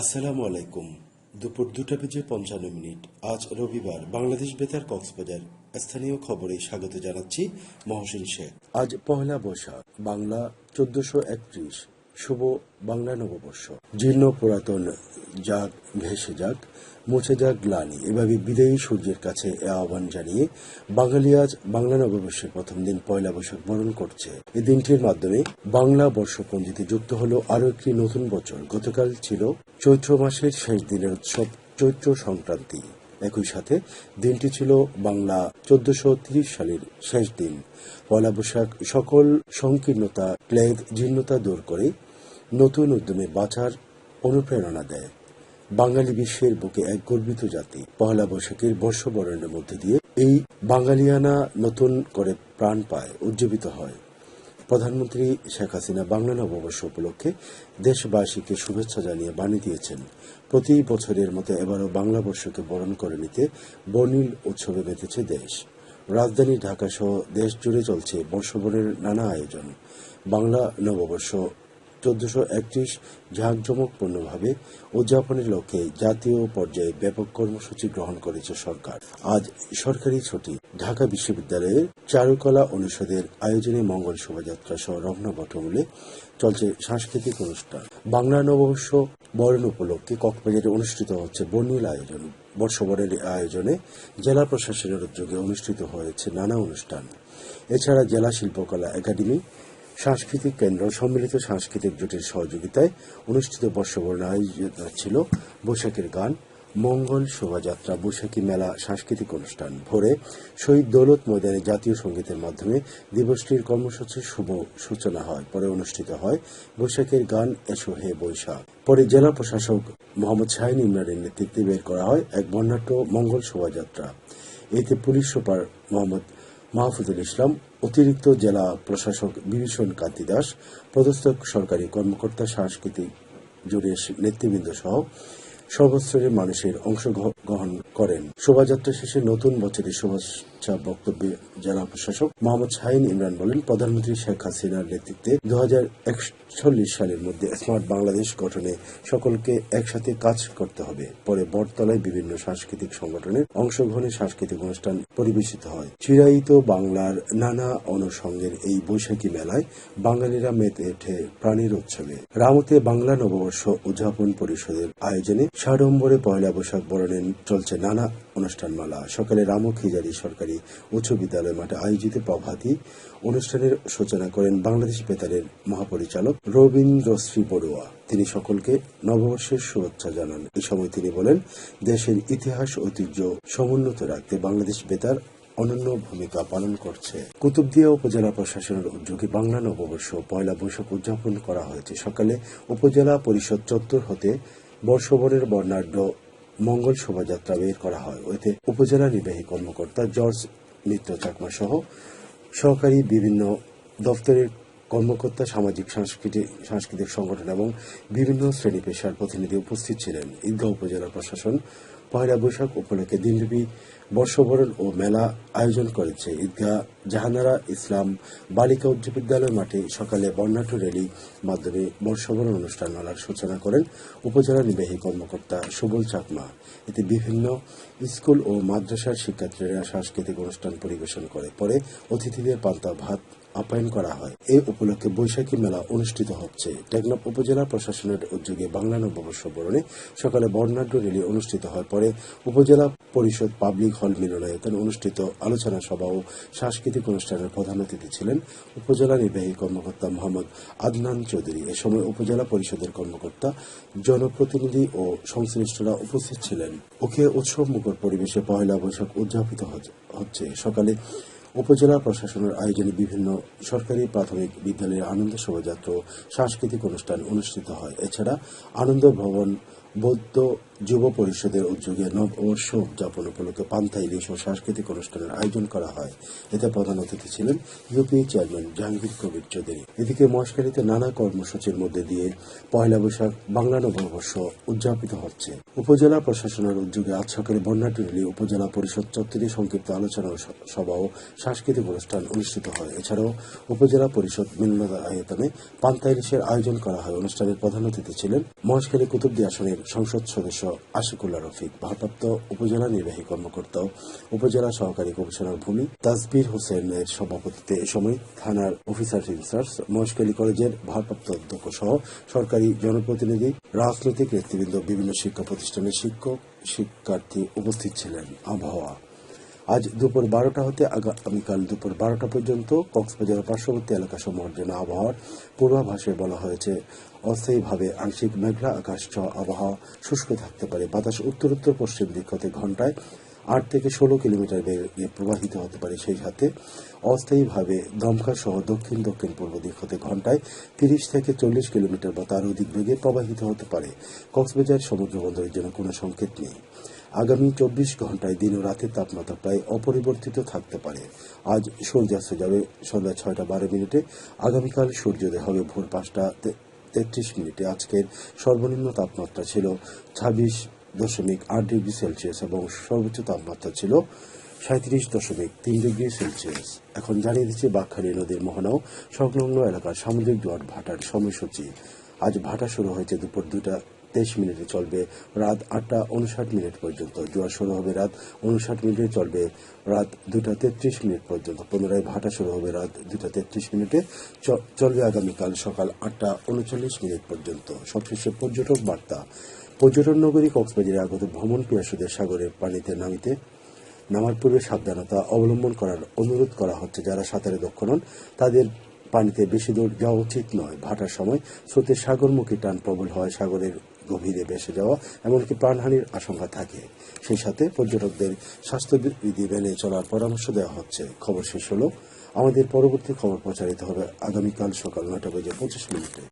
আসসালামু আলাইকুম। দুপুর দুটা বেজে পঞ্চান্ন মিনিট। আজ রবিবার বাংলাদেশ বেতার কক্সবাজার স্থানীয় খবরে স্বাগত জানাচ্ছি মহসিন শেখ। আজ পহেলা বৈশাখ, বাংলা চোদ্দশো একত্রিশ। শুভ বাংলা নববর্ষ। জীর্ণ, পুরাতন, যাক ভেসে যাক, মুছে যাক গ্লানি। এভাবে বিদায়ী সূর্যের কাছে এ আহ্বান জানিয়ে বাঙালি আজ বাংলা নববর্ষের প্রথম দিন পয়লা বৈশাখ বরণ করছে। এই দিনটির মাধ্যমে বাংলা বর্ষপঞ্জিতে যুক্ত হলো আরও একটি নতুন বছর। গতকাল ছিল চৈত্র মাসের শেষ দিনের উৎসব চৈত্র সংক্রান্তি। একই সাথে দিনটি ছিল বাংলা চোদ্দশো সালের শেষ দিন। পয়লা বৈশাখ সকল সংকীর্ণতা, ক্লেদ, জীর্ণতা দূর করে নতুন উদ্যমে বাঁচার অনুপ্রেরণা দেয়। বাঙালি বিশ্বের বুকে এক গর্বিত জাতি। পহেলা বৈশাখের বর্ষবরণের মধ্যে দিয়ে এই বাঙালিয়ানা নতুন করে প্রাণ পায়, উজ্জীবিত হয়। প্রধানমন্ত্রী শেখ হাসিনা বাংলা নববর্ষ উপলক্ষে দেশবাসীকে শুভেচ্ছা জানিয়ে বাণী দিয়েছেন। প্রতি বছরের মতো এবারও বাংলা বর্ষকে বরণ করে নিতে বর্ণিল উৎসবে মেতেছে দেশ। রাজধানী ঢাকা সহ দেশ জুড়ে চলছে বর্ষবরণের নানা আয়োজন। বাংলা নববর্ষ চোদ্দশো একত্রিশ জাঁকজমকপূর্ণভাবে উদযাপনের লক্ষ্যে জাতীয় পর্যায়ে ব্যাপক কর্মসূচি গ্রহণ করেছে সরকার। আজ সরকারি ছুটি। ঢাকা বিশ্ববিদ্যালয়ের চারুকলা অনুষদের আয়োজনে মঙ্গল শোভাযাত্রা সহ রমনা বটমূলে চলছে সাংস্কৃতিক অনুষ্ঠান। বাংলা নববর্ষ বরণ উপলক্ষে কক্সবাজারে অনুষ্ঠিত হচ্ছে বর্ণিল আয়োজন। বর্ষবরের আয়োজনে জেলা প্রশাসনের উদ্যোগে অনুষ্ঠিত হয়েছে নানা অনুষ্ঠান। এছাড়া জেলা শিল্পকলা একাডেমি সাংস্কৃতিক কেন্দ্র সম্মিলিত সাংস্কৃতিক জোটের সহযোগিতায় অনুষ্ঠিত বর্ষবরণ আয়োজিত ছিল বৈশাখের গান, মঙ্গল শোভাযাত্রা, বৈশাখী মেলা, সাংস্কৃতিক অনুষ্ঠান, ভোরে শহীদ দৌলত ময়দানে জাতীয় সঙ্গীতের মাধ্যমে দিবসটির কর্মসূচির শুভ সূচনা হয়। পরে অনুষ্ঠিত হয় বৈশাখের গান এসো হে বৈশাখ। পরে জেলা প্রশাসক মোহাম্মদ শাহিন ইমরানের নেতৃত্বে বের করা হয় এক বর্ণাঢ্য মঙ্গল শোভাযাত্রা। এতে পুলিশ সুপার মোহাম্মদ মাহফুজুল ইসলাম অতিরিক্ত জেলা প্রশাসক বিভীষণ কান্তি দাস, পদস্থ সরকারি কর্মকর্তা, সাংস্কৃতিক জুড়ে নেতৃবৃন্দ সহ সর্বস্তরের মানুষের অংশগ্রহণ করেন। শোভাযাত্রা শেষে নতুন বছরের শুভেচ্ছা বক্তব্যে জেলা প্রশাসক মোহাম্মদ শাহিন ইমরান বলেন, প্রধানমন্ত্রী শেখ হাসিনার নেতৃত্বে দু সালের মধ্যে স্মার্ট বাংলাদেশ গঠনে সকলকে একসাথে কাজ করতে হবে। পরে বটতলায় বিভিন্ন সাংস্কৃতিক সংগঠনের অংশগ্রহণে সাংস্কৃতিক অনুষ্ঠান পরিবেশিত হয়। চিরায়িত বাংলার নানা অনুষঙ্গের এই বৈশাখী মেলায় বাঙালিরা মেতে ওঠে প্রাণীর উৎসবে। রামতে বাংলা নববর্ষ উদযাপন পরিষদের আয়োজনে সাড়ম্বরে পয়লা বৈশাখ বরণেন চলছে নানা অনুষ্ঠানমালা। সকালে রামু খিজারি সরকারি উচ্চ বিদ্যালয় মাঠে আয়োজিত প্রভাতী অনুষ্ঠানের সূচনা করেন বাংলাদেশ বেতারের মহাপরিচালক রবীন্দ্রশ্রী বড়ুয়া। তিনি সকলকে নববর্ষের শুভেচ্ছা জানান। এই সময় তিনি বলেন, দেশের ইতিহাস ঐতিহ্য সমুন্নত রাখতে বাংলাদেশ বেতার অনন্য ভূমিকা পালন করছে। কুতুবদিয়া উপজেলা প্রশাসনের উদ্যোগে বাংলা নববর্ষ পয়লা বৈশাখ উদযাপন করা হয়েছে। সকালে উপজেলা পরিষদ চত্বর হতে বর্ষবরের বর্ণাঢ্য মঙ্গল শোভাযাত্রা বের করা হয়। ওতে উপজেলা নির্বাহী কর্মকর্তা জর্জ মিত্র চাকমা সহ সহকারী বিভিন্ন দপ্তরের কর্মকর্তা, সামাজিক সাংস্কৃতিক সাংস্কৃতিক সংগঠন এবং বিভিন্ন শ্রেণি পেশার প্রতিনিধি উপস্থিত ছিলেন। ঈদগাঁও উপজেলা প্রশাসন পয়লা বৈশাখ উপলক্ষে দিনব্যাপী বর্ষবরণ ও মেলা আয়োজন করেছে। ঈদগাহ জাহানারা ইসলাম বালিকা উচ্চ বিদ্যালয় মাঠে সকালে বর্ণাঢ্য র্যালি মাধ্যমে বর্ষবরণ অনুষ্ঠান মেলার সূচনা করেন উপজেলা নির্বাহী কর্মকর্তা সুবল চাকমা। এতে বিভিন্ন স্কুল ও মাদ্রাসার শিক্ষার্থীরা সাংস্কৃতিক অনুষ্ঠান পরিবেশন করে। পরে অতিথিদের পান্তা, ভাত আপ্যায়ন করা হয়। এই উপলক্ষে বৈশাখী মেলা অনুষ্ঠিত হচ্ছে। টেকনাফ উপজেলা প্রশাসনের উদ্যোগে বাংলা নববর্ষ বরণে সকালে বর্ণাঢ্য র্যালি অনুষ্ঠিত হয় পরে উপজেলা পরিষদ পাবলিক হল মিলনায়তনে অনুষ্ঠিত আলোচনা সভা ও সাংস্কৃতিক অনুষ্ঠানের প্রধান অতিথি ছিলেন উপজেলা নির্বাহী কর্মকর্তা মোহাম্মদ আদনান চৌধুরী। এ সময় উপজেলা পরিষদের কর্মকর্তা, জনপ্রতিনিধি ও সংশ্লিষ্টরা উপস্থিত ছিলেন। ওকে উৎসব মুখর পরিবেশে পয়লা বৈশাখ উদযাপিত হচ্ছে। সকালে উপজেলা প্রশাসনের আয়োজনে বিভিন্ন সরকারি প্রাথমিক বিদ্যালয়ের আনন্দ শোভাযাত্রা সাংস্কৃতিক অনুষ্ঠান অনুষ্ঠিত হয়। এছাড়া আনন্দ ভবন বৌদ্ধ যুব পরিষদের উদ্যোগে নববর্ষ উদযাপন উপলক্ষে পান্থা ইলিশ ও সাংস্কৃতিক অনুষ্ঠানের আয়োজন করা হয়। এতে প্রধান অতিথি ছিলেন ইউপি চেয়ারম্যান জাহাঙ্গীর কবির চৌধুরী। এদিকে মহেশখালীতে নানা কর্মসূচির মধ্যে দিয়ে পয়লা বৈশাখ বাংলা নববর্ষ উদযাপিত হচ্ছে। উপজেলা প্রশাসনের উদ্যোগে আজ সকালে বন্যাটি রেলি উপজেলা পরিষদ চত্বরে সংক্ষিপ্ত আলোচনা সভা ও সাংস্কৃতিক অনুষ্ঠান অনুষ্ঠিত হয়। এছাড়াও উপজেলা পরিষদ মিলনায়তনে পান্তা ইলিশের আয়োজন করা হয়। অনুষ্ঠানের প্রধান অতিথি ছিলেন মহেশখালী কুতুবদি আসনের সংসদ সদস্য আশিকুল্লা রফিক, ভারপ্রাপ্ত উপজেলা নির্বাহী কর্মকর্তা, উপজেলা সহকারী কমিশনার ভূমি তাজবির হোসেনের সভাপতিত্বে এ সময় থানার অফিসার ইনচার্জ মহেশকালী কলেজের ভারপ্রাপ্ত অধ্যক্ষ সহ সরকারি জনপ্রতিনিধি, রাজনৈতিক নেতৃবৃন্দ, বিভিন্ন শিক্ষা প্রতিষ্ঠানের শিক্ষক, শিক্ষার্থী উপস্থিত ছিলেন। আবহাওয়া আজ দুপুর বারোটা হতে আগামীকাল দুপুর বারোটা পর্যন্ত কক্সবাজার পার্শ্ববর্তী এলাকা এলাকাসমূহের জন্য আবহাওয়ার পূর্বাভাসে বলা হয়েছে। অস্থায়ীভাবে আংশিক মেঘলা আকাশ সহ আবহাওয়া শুষ্ক থাকতে পারে। বাতাস উত্তর উত্তর পশ্চিম দিক হতে ঘন্টায় আট থেকে ষোলো কিলোমিটার বেগে প্রবাহিত হতে পারে। সেই সাথে অস্থায়ীভাবে দমকা সহ দক্ষিণ দক্ষিণ পূর্ব দিক হতে ঘন্টায় তিরিশ থেকে চল্লিশ কিলোমিটার বা তার অধিক বেগে প্রবাহিত হতে পারে। কক্সবাজার সমুদ্র বন্দরের জন্য কোনো সংকেত নেই। আগামী চব্বিশ ঘন্টায় দিন ও রাতের তাপমাত্রা প্রায় অপরিবর্তিত থাকতে পারে। আজ সূর্যাস্ত যাবে সন্ধ্যা ছয়টা বারো মিনিটে। আগামীকাল সূর্যোদয় হবে ভোর পাঁচটা তেত্রিশ মিনিটে। আজকের সর্বনিম্ন তাপমাত্রা ছিল ছাব্বিশ দশমিক আট ডিগ্রি সেলসিয়াস এবং সর্বোচ্চ তাপমাত্রা ছিল সাঁত্রিশ দশমিক তিন ডিগ্রি সেলসিয়াস। এখন জানিয়ে দিচ্ছে বাঘখালী নদীর মোহনাও সংলগ্ন এলাকার সামুদ্রিক জোয়ার ভাটার সময়সূচি। আজ ভাটা শুরু হয়েছে দুপুর দুটা তেইশ মিনিটে চলবে রাত আটটা উনষাট মিনিট পর্যন্ত। জোয়ার শুরু হবে রাত উনষাট মিনিটে চলবে রাত দুটা তেত্রিশ মিনিট পর্যন্ত। পুনরায় ভাটা শুরু হবে রাত দুটা তেত্রিশ মিনিটে। চলবে আগামীকাল সকাল আটটা উনচল্লিশ মিনিট পর্যন্ত। সবশেষে পর্যটক বার্তা। পর্যটন নগরী কক্সবাজারে আগত ভ্রমণ পিয়াসুদের সাগরের পানিতে নামিতে, নামার পূর্বে সাবধানতা অবলম্বন করার অনুরোধ করা হচ্ছে। যারা সাঁতারে দক্ষ নন, তাদের পানিতে বেশি দূর যাওয়া উচিত নয়। ভাটার সময় স্রোতের সাগরমুখী টান প্রবল হয়। সাগরের গভীরে ভেসে যাওয়া, এমনকি প্রাণহানির আশঙ্কা থাকে। সেই সাথে পর্যটকদের স্বাস্থ্যবিধি মেনে চলার পরামর্শ দেওয়া হচ্ছে। খবর শেষ হল। আমাদের পরবর্তী খবর প্রচারিত হবে আগামীকাল সকাল নয়টা বেজে পঁচিশ মিনিটে।